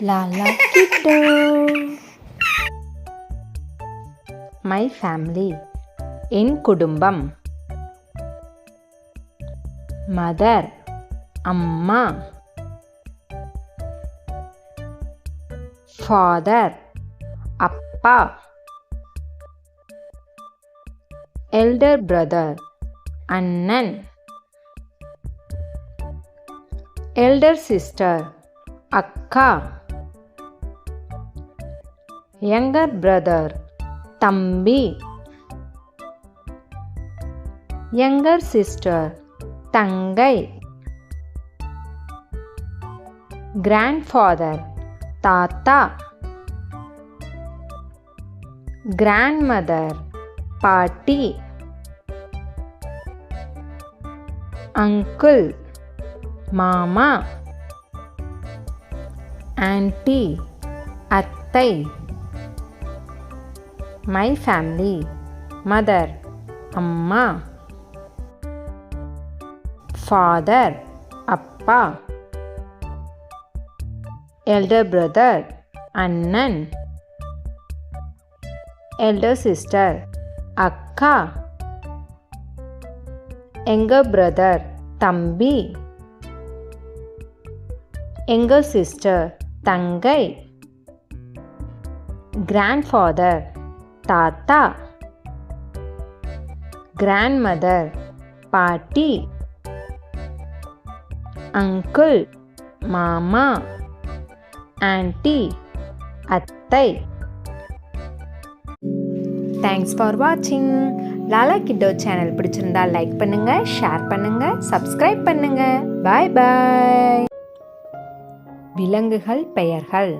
Lala Kitto. My family in Kudumbam. Mother, Amma. Father, Appa. Elder brother, Annan. Elder sister, Akka younger brother Tambi younger sister Tangai grandfather Tata grandmother Pati uncle Mama auntie Attai my family, mother, amma, father, appa, elder brother, annan, elder sister, akka, younger brother, tambi, younger sister, tangai, grandfather, தாத்தா. Grandmother பாட்டி. Uncle மாமா. Aunty அத்தை. Thanks for வாட்சிங் லாலா கிட்டோ channel பிடிச்சிருந்தா like பண்ணுங்க share பண்ணுங்க சப்ஸ்கிரைப் பண்ணுங்க. பாய் பாய் விலங்குகள் பெயர்கள்.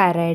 Kara